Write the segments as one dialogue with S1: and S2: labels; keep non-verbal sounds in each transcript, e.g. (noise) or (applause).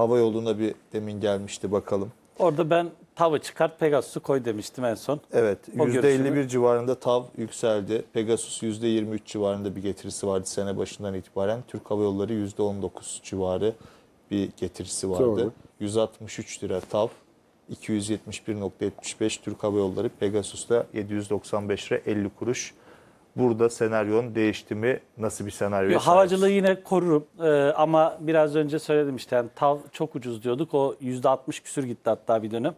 S1: Hava yoluna bir demin gelmişti bakalım.
S2: Orada ben tavı çıkart Pegasus'u koy demiştim en son.
S1: Evet
S2: O
S1: %51
S2: görüşümü-
S1: civarında TAV yükseldi. Pegasus %23 civarında bir getirisi vardı sene başından itibaren. Türk Hava Yolları %19 civarı bir getirisi vardı.
S3: Doğru.
S1: 163 lira TAV, 271.75 Türk Hava Yolları, Pegasus'ta 795 lira 50 kuruş. Burada senaryon değişti mi? Nasıl bir senaryo?
S2: Yo, Havacılığı yine korurum Ee, ama biraz önce söyledim işte yani tav çok ucuz diyorduk. O %60 küsür gitti hatta bir dönem.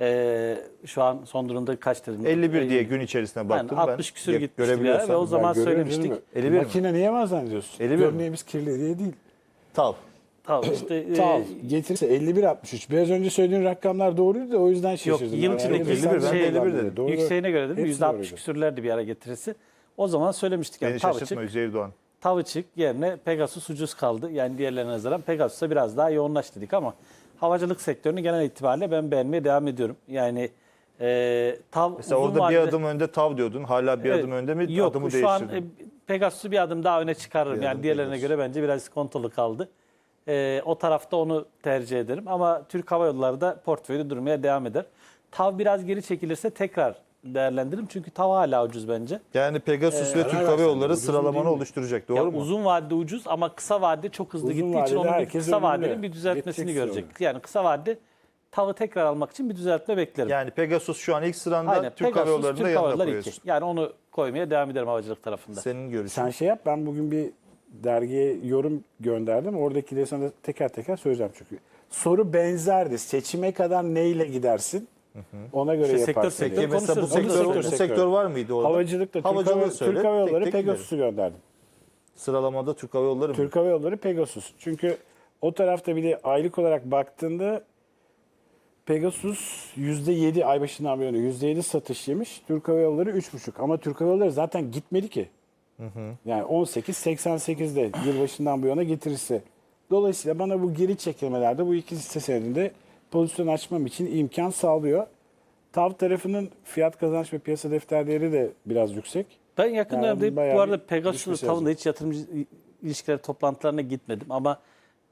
S2: Ee, şu an son durumda kaç dedim?
S1: 51 diye gün içerisine
S2: Yani
S1: baktım
S2: 60
S1: ben.
S2: küsür
S1: görebiliyorsan.
S2: ve o zaman söylemiştik.
S3: canım.
S1: 51 mi?
S3: Makine niye var zannediyorsun?
S1: 51 mi?
S3: Gömleğimiz kirli diye değil.
S1: TAV.
S2: Tav işte (coughs) e,
S3: Tamam. Getirse 51-63. Biraz önce söylediğin rakamlar doğruydu da o yüzden şaşırdım.
S2: yıl
S3: Ben
S2: içindeki
S3: yani
S1: 51, ben de
S3: sen
S1: 51
S3: doğru,
S1: dedim.
S3: doğru.
S2: yükseğine göre dedim
S3: Hepsi
S2: %60
S3: doğruydu.
S2: küsürlerdi bir ara getirisi. O zaman söylemiştik yani
S1: Beni şaşırtma
S2: çık,
S1: Üzeyir Doğan.
S2: tav çık yerine Pegasus ucuz kaldı. Yani diğerlerine nazaran Pegasus'a biraz daha yoğunlaş dedik ama havacılık sektörünü genel itibariyle ben beğenmeye devam ediyorum. Yani e, tav
S1: Mesela orada bir
S2: vadede-
S1: adım önde TAV diyordun. Hala bir
S2: Evet.
S1: adım önde mi?
S2: Yok,
S1: Adımı
S2: şu an e, Pegasus'u bir adım daha öne çıkarırım.
S1: Bir
S2: yani diğerlerine
S1: Pegasus.
S2: göre bence biraz kontolu kaldı. E, o tarafta onu tercih ederim. Ama Türk Hava Yolları da portföyde durmaya devam eder. TAV biraz geri çekilirse tekrar değerlendiririm. Çünkü TAV hala ucuz bence.
S1: Yani Pegasus ve
S3: karar
S1: Türk Hava Yolları sıralamanı oluşturacak. Doğru
S2: Ya
S1: mu?
S2: Uzun vadede ucuz ama kısa vadede çok hızlı
S3: Uzun
S2: gittiği için onun bir kısa vadenin bir düzeltmesini
S3: Gidecek
S2: görecek.
S3: sonra.
S2: Yani kısa vadede TAV'ı tekrar almak için bir düzeltme beklerim.
S1: Yani Pegasus şu an ilk sıranda
S2: Aynen.
S1: Türk Hava
S2: Pegasus,
S1: Yolları'nda
S2: Türk Hava
S1: yanına
S2: Yolları
S1: koyuyorsun.
S2: iki. Yani onu koymaya devam ederim havacılık tarafında.
S1: Senin görüşün.
S3: Sen şey yap ben bugün bir dergiye yorum gönderdim. Oradakileri sana teker teker söyleyeceğim çünkü. Soru benzerdi. Seçime kadar neyle gidersin? Ona göre
S2: İşte sektör,
S3: yaparsın.
S2: sektör
S3: diye.
S1: Mesela bu sektör,
S2: da
S1: bu
S3: sektör.
S1: sektör var mıydı orada?
S3: Havacılıkta Türk
S1: Havacılığı
S3: Hava,
S1: söyle,
S3: Türk Hava Yolları
S1: tek
S3: Pegasus'u gönderdim.
S1: Sıralamada Türk Hava Yolları mı?
S3: Türk Hava Yolları Pegasus. Çünkü o tarafta bir de aylık olarak baktığında Pegasus %7 ay başından bu yana %7 satış yemiş. Türk Hava Yolları 3,5. Ama Türk Hava Yolları zaten gitmedi ki. Yani 18.88'de yılbaşından bu yana getirirse. Dolayısıyla bana bu geri çekilmelerde bu iki hisse senedinde pozisyon açmam için imkan sağlıyor. TAV tarafının fiyat kazanç ve piyasa defter değeri de biraz yüksek.
S2: Ben yakın
S3: Yani
S2: bu arada Pegasus'un
S3: lazım.
S2: hiç yatırımcı ilişkileri toplantılarına gitmedim ama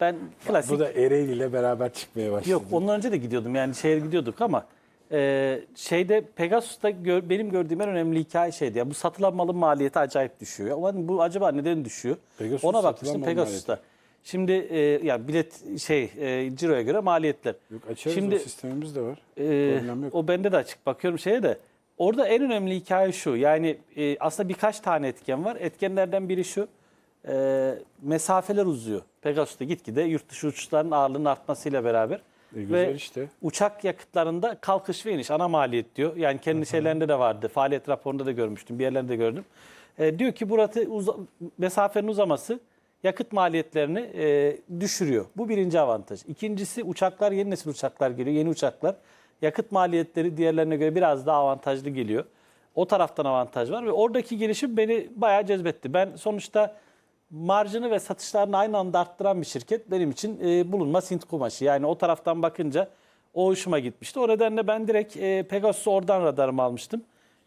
S2: ben klasik
S3: Bu da Ereğli ile beraber çıkmaya başladı.
S2: yok ondan önce de gidiyordum yani şehir gidiyorduk ama e, şeyde Pegasus'ta gör- benim gördüğüm en önemli hikaye şeydi ya bu satılan malın maliyeti acayip düşüyor. Ama bu acaba neden düşüyor?
S3: Pegasus
S2: Ona bakmıştım Pegasus'ta. Şimdi e, yani bilet şey e, ciroya göre maliyetler.
S3: Yok, açarız
S2: Şimdi
S3: o sistemimiz de var. Problem yok.
S2: o bende de açık bakıyorum şeye de. Orada en önemli hikaye şu. Yani e, aslında birkaç tane etken var. Etkenlerden biri şu. e, mesafeler uzuyor. Pegasus'ta gitgide yurt dışı uçuşların ağırlığının artmasıyla beraber.
S3: E, güzel
S2: ve
S3: işte.
S2: uçak yakıtlarında kalkış ve iniş ana maliyet diyor. Yani kendi şeylerinde de vardı. Faaliyet raporunda da görmüştüm. Bir yerlerinde gördüm. E, diyor ki burası uza- mesafenin uzaması yakıt maliyetlerini e, düşürüyor. Bu birinci avantaj. İkincisi uçaklar yeni nesil uçaklar geliyor. Yeni uçaklar. Yakıt maliyetleri diğerlerine göre biraz daha avantajlı geliyor. O taraftan avantaj var ve oradaki gelişim beni bayağı cezbetti. Ben sonuçta marjını ve satışlarını aynı anda arttıran bir şirket benim için e, bulunmaz Hint kumaşı. Yani o taraftan bakınca o hoşuma gitmişti. O nedenle ben direkt e, Pegasus'u oradan radarıma almıştım.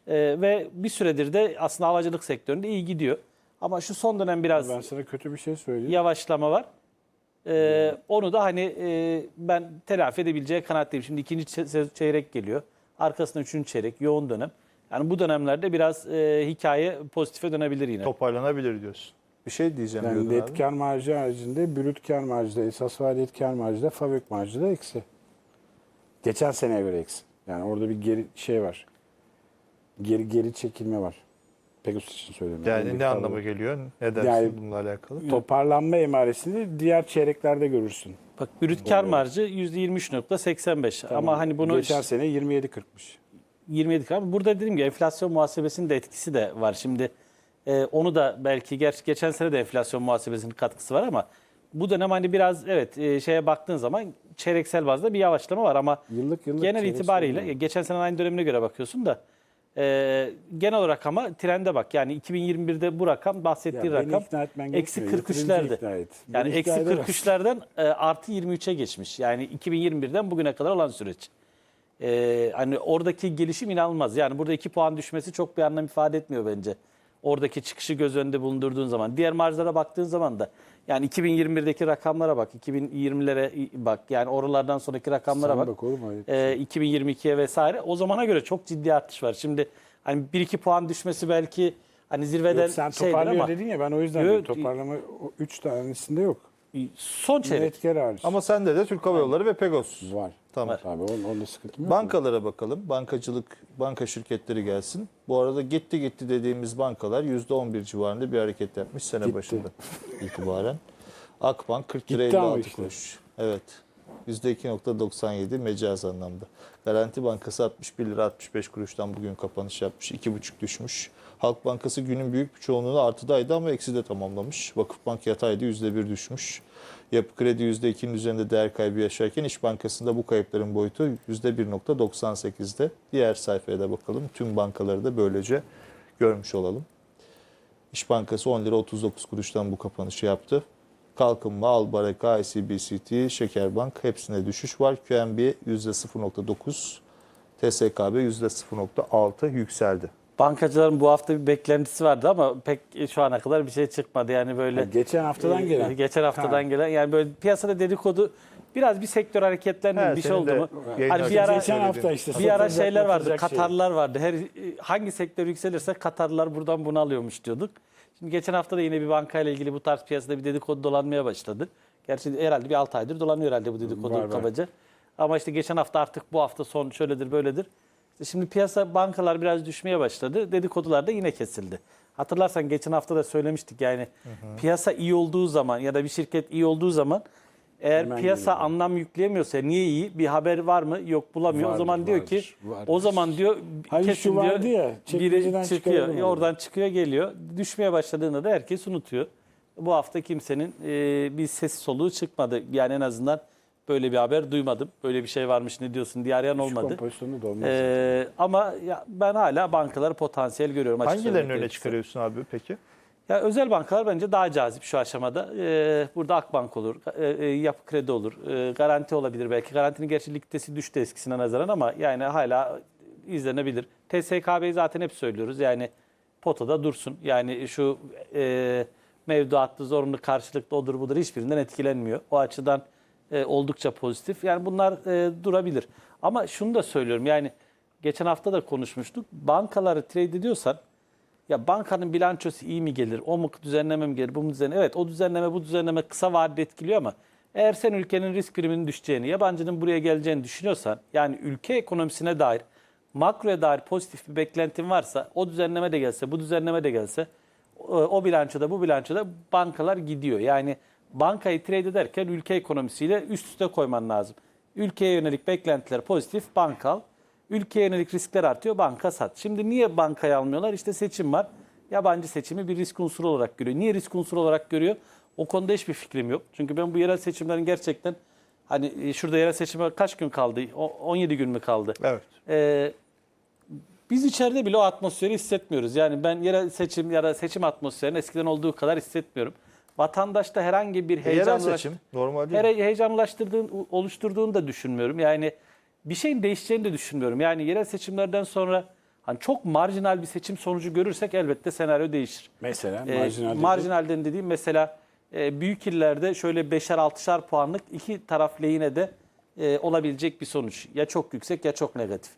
S2: E, ve bir süredir de aslında havacılık sektöründe iyi gidiyor. Ama şu son dönem biraz
S3: Ben sana kötü bir şey söyleyeyim.
S2: yavaşlama var. Ee, onu da hani e, ben telafi edebileceği kanaatteyim. Şimdi ikinci çe- çeyrek geliyor. Arkasında üçüncü çeyrek, yoğun dönem. Yani bu dönemlerde biraz e, hikaye pozitife dönebilir yine.
S1: Toparlanabilir diyorsun. Bir şey diyeceğim
S3: Yani
S1: diyordun
S3: net
S1: abi.
S3: kar marjı haricinde brüt kar marjı da esas faaliyet kar marjı da fabrik marjı da eksi. Geçen seneye göre eksi. Yani orada bir geri şey var. Geri geri çekilme var. Pegasus için söylüyorum.
S1: Yani
S3: Öndeki
S1: ne anlama geliyor? Ne dersin
S3: Yani-
S1: bununla alakalı?
S3: Toparlanma emaresini diğer çeyreklerde görürsün.
S2: Bak brüt kar marjı %23.85 ama hani bunu
S3: Geçen sene 27.40'mış.
S2: 27 ama burada dedim ki enflasyon muhasebesinin de etkisi de var. Şimdi e, onu da belki gerçi geçen sene de enflasyon muhasebesinin katkısı var ama bu dönem hani biraz evet e, şeye baktığın zaman çeyreksel bazda bir yavaşlama var ama
S3: Yıllık yıllık
S2: genel itibariyle e, geçen sene aynı dönemine göre bakıyorsun da e, genel olarak ama trende bak yani 2021'de bu rakam bahsettiği
S3: Ya beni
S2: rakam
S3: ikna etmen
S2: eksi
S3: gerekmiyor. Yatırımcı
S2: 43'lerde.
S3: ikna et.
S2: Yani
S3: Beni
S2: eksi
S3: ikna edemezsin.
S2: 43'lerden e, artı 23'e geçmiş. Yani 2021'den bugüne kadar olan süreç. E, hani oradaki gelişim inanılmaz. Yani burada 2 puan düşmesi çok bir anlam ifade etmiyor bence. Oradaki çıkışı göz önünde bulundurduğun zaman. Diğer marjlara baktığın zaman da Yani 2021'deki rakamlara bak, 2020'lere bak. Yani oralardan sonraki rakamlara bak.
S3: bak oğlum, hayır.
S2: Ee, 2022'ye vesaire. O zamana göre çok ciddi artış var. Şimdi hani 1-2 puan düşmesi belki hani zirveden
S3: Yok, sen
S2: şeydir
S3: toparlıyor
S2: ama
S3: dedin ya ben o yüzden
S2: Yok,
S3: toparlama 3 tanesinde yok.
S2: Son çeyrek.
S3: Hariç.
S1: Ama sende de Türk Hava Yolları ve Pegasus.
S3: var.
S1: Tamam.
S3: Tabii onun, onda sıkıntı yok.
S1: Bankalara bakalım. Bankacılık, banka şirketleri gelsin. Bu arada gitti gitti dediğimiz bankalar %11 civarında bir hareket yapmış sene
S3: Gitti.
S1: başında itibaren. Akbank 40 lira
S3: Gitti ama
S1: 56
S3: işte.
S1: kuruş. Evet. %2.97 mecaz anlamda. Garanti Bankası 61 lira 65 kuruştan bugün kapanış yapmış. 2,5 düşmüş. Halk Bankası günün büyük bir çoğunluğunu artıdaydı ama eksi de tamamlamış. Vakıfbank yataydı %1 düşmüş. Yapı Kredi %2'nin üzerinde değer kaybı yaşarken İş Bankası'nda bu kayıpların boyutu %1.98'de. Diğer sayfaya da bakalım. Tüm bankaları da böylece görmüş olalım. İş Bankası 10 lira 39 kuruştan bu kapanışı yaptı. Kalkınma, Albaraka, ICBCT, Şekerbank hepsine düşüş var. QNB %0.9, TSKB %0.6 yükseldi.
S2: Bankacıların bu hafta bir beklentisi vardı ama pek şu ana kadar bir şey çıkmadı. Yani böyle
S3: Ha, geçen haftadan
S2: e,
S3: gelen.
S2: Geçen haftadan
S3: Ha.
S2: gelen yani böyle piyasada dedikodu biraz bir sektör hareketlendi
S1: He,
S2: bir şey oldu mu? Hani bir ara
S3: Geçen hafta işte.
S2: bir ara şeyler vardı.
S3: şey.
S2: Katarlar vardı. Her hangi sektör yükselirse Katarlar buradan bunu alıyormuş diyorduk. Şimdi geçen hafta da yine bir bankayla ilgili bu tarz piyasada bir dedikodu dolanmaya başladı. Gerçi herhalde bir 6 aydır dolanıyor herhalde bu dedikodu
S3: Var, var.
S2: kabaca. Ama işte geçen hafta artık bu hafta son şöyledir böyledir. İşte şimdi piyasa bankalar biraz düşmeye başladı. Dedikodular da yine kesildi. Hatırlarsan geçen hafta da söylemiştik yani piyasa iyi olduğu zaman ya da bir şirket iyi olduğu zaman eğer
S3: Hemen
S2: piyasa
S3: geliyor.
S2: anlam yükleyemiyorsa niye iyi? Bir haber var mı? Yok bulamıyor. o
S3: Vardır,
S2: zaman diyor ki
S3: vardır, vardır.
S2: o zaman diyor
S3: Hani
S2: kesin
S3: şu vardı
S2: diyor
S3: ya,
S2: biri çıkıyor.
S3: onu.
S2: Oradan çıkıyor geliyor. Düşmeye başladığında da herkes unutuyor. Bu hafta kimsenin e, bir ses soluğu çıkmadı. Yani en azından böyle bir haber duymadım. Böyle bir şey varmış ne diyorsun diye arayan olmadı.
S3: da olmaz.
S2: Ee, ama ya ben hala bankaları potansiyel görüyorum.
S1: Hangilerini
S2: gerekirse.
S1: çıkarıyorsun abi peki?
S2: Ya özel bankalar bence daha cazip şu aşamada. Ee, burada Akbank olur, e, e, Yapı Kredi olur, e, Garanti olabilir belki. Garantinin gerçi likiditesi düştü eskisine nazaran ama yani hala izlenebilir. TSKB'yi zaten hep söylüyoruz. Yani potada dursun. Yani şu e, mevduatlı zorunlu karşılıklı odur budur hiçbirinden etkilenmiyor. O açıdan e, oldukça pozitif. Yani bunlar e, durabilir. Ama şunu da söylüyorum yani geçen hafta da konuşmuştuk. Bankaları trade ediyorsan ya bankanın bilançosu iyi mi gelir? O mu düzenleme mi gelir? Bu mu düzenleme? Evet o düzenleme bu düzenleme kısa vadede etkiliyor ama eğer sen ülkenin risk priminin düşeceğini, yabancının buraya geleceğini düşünüyorsan yani ülke ekonomisine dair makroya dair pozitif bir beklentin varsa o düzenleme de gelse, bu düzenleme de gelse o, bilançoda bu bilançoda bankalar gidiyor. Yani bankayı trade ederken ülke ekonomisiyle üst üste koyman lazım. Ülkeye yönelik beklentiler pozitif, banka al. Ülkeye yönelik riskler artıyor, banka sat. Şimdi niye bankayı almıyorlar? İşte seçim var. Yabancı seçimi bir risk unsuru olarak görüyor. Niye risk unsuru olarak görüyor? O konuda hiçbir fikrim yok. Çünkü ben bu yerel seçimlerin gerçekten hani e, şurada yerel seçime kaç gün kaldı? O- 17 gün mü kaldı?
S1: Evet.
S2: Ee, biz içeride bile o atmosferi hissetmiyoruz. Yani ben yerel seçim ya da seçim atmosferini eskiden olduğu kadar hissetmiyorum. Vatandaşta herhangi bir
S1: E,
S2: heyecanlaştırdığın, oluşturduğunu da düşünmüyorum. Yani bir şeyin değişeceğini de düşünmüyorum. Yani yerel seçimlerden sonra hani çok marjinal bir seçim sonucu görürsek elbette senaryo değişir.
S3: Mesela
S2: Ee,
S3: marjinal
S2: marjinalden dediğim mesela e, büyük illerde şöyle beşer altışar puanlık iki taraf lehine de e, olabilecek bir sonuç. Ya çok yüksek ya çok negatif.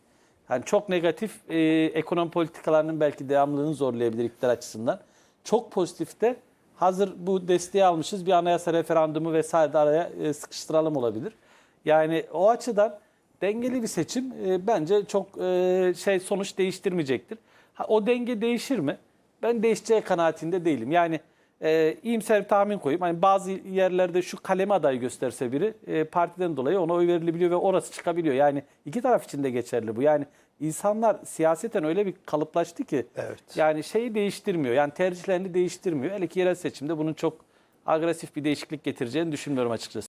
S2: Yani çok negatif e, ekonomi politikalarının belki devamlılığını zorlayabilir iktidar açısından. Çok pozitif de hazır bu desteği almışız bir anayasa referandumu vesaire de araya e, sıkıştıralım olabilir. Yani o açıdan dengeli bir seçim e, bence çok e, şey sonuç değiştirmeyecektir. Ha, o denge değişir mi? Ben değişeceği kanaatinde değilim. Yani e, iyimser bir tahmin koyayım. Hani bazı yerlerde şu kaleme adayı gösterse biri e, partiden dolayı ona oy verilebiliyor ve orası çıkabiliyor. Yani iki taraf için de geçerli bu. Yani insanlar siyaseten öyle bir kalıplaştı ki
S1: Evet.
S2: yani şeyi değiştirmiyor. Yani tercihlerini değiştirmiyor. Hele ki yerel seçimde bunun çok agresif bir değişiklik getireceğini düşünmüyorum açıkçası.